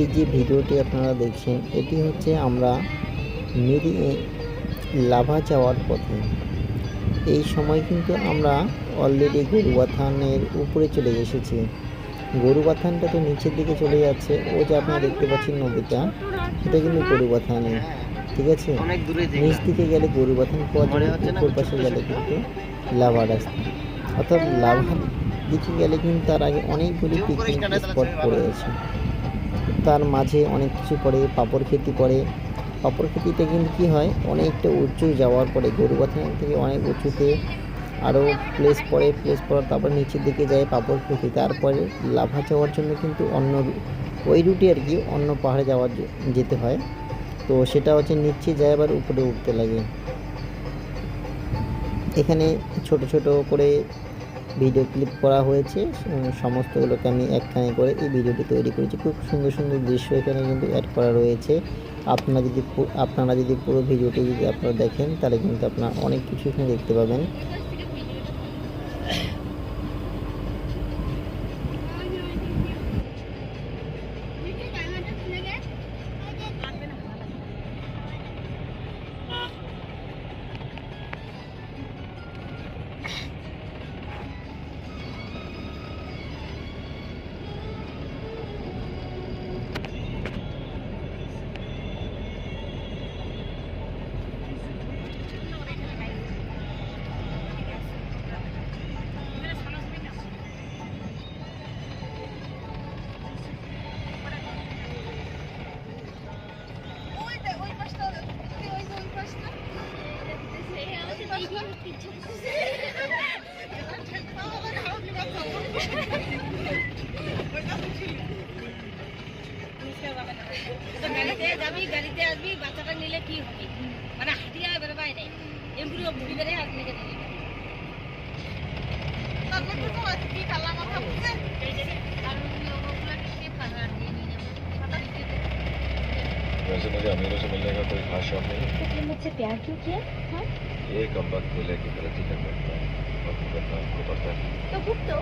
এই যে ভিডিওটি আপনারা দেখছেন এটি হচ্ছে আমরা মেরি লাভা যাওয়ার পথে। এই সময় কিন্তু আমরা অলরেডি গরুবাথানের উপরে চলে এসেছি। গরুবাথানটা তো নিচের দিকে চলে যাচ্ছে ও যে আপনারা দেখতে পাচ্ছেন নদীটা এটা কিন্তু গরুবাথানে ঠিক আছে? নিচ দিকে গেলে গরুবাথান পাওয়া যাবে উপর পাশে গেলে কিন্তু লাভা রাস্তা। অর্থাৎ লাভা দিকে গেলে কিন্তু তার আগে অনেকগুলি পিকনিক স্পট পড়ে আছে। তার মাঝে অনেক কিছু পড়ে পাপড় খেতি পড়ে পাপড় খেতিতে কিন্তু কী হয়, অনেকটা উঁচু যাওয়ার পরে গরুবাথান থেকে অনেক উঁচুতে আরও প্লেস পড়ে প্লেস পড়ার তারপর নিচের দিকে যায় পাপড় খেতি। তারপরে লাভা যাওয়ার জন্য কিন্তু অন্য ওই রুটে আর কি অন্য পাহাড়ে যাওয়ার যেতে হয়। তো সেটা হচ্ছে নিচে যায় আবার উপরে উঠতে লাগে। এখানে ছোট ছোট করে ভিডিও ক্লিপ করা হয়েছে। সমস্তগুলোকে আমি একখানে করে এই ভিডিওটি তৈরি করেছি। খুব সুন্দর সুন্দর দৃশ্য এখানে কিন্তু অ্যাড করা রয়েছে। আপনারা যদি আপনারা যদি পুরো ভিডিওটি যদি আপনারা দেখেন, তাহলে কিন্তু আপনারা অনেক কিছু এখানে দেখতে পাবেন। গাড়িতে যাবি গাড়িতে আসবি বাচ্চাটা নিলে কি হবে মানে হাঁটিয়ে এবারে বাইরে এমনি ঘুরি বেড়ে আর নিয়ে যাবি वैसे मुझे अमीरों से मिलने का कोई खास शौक नहीं तो तुमने मुझसे प्यार क्यों किया? हाँ? ये कम वक्त को लेकर गलती कर बैठता है और भुगतना आपको पड़ता है। तो भुगतो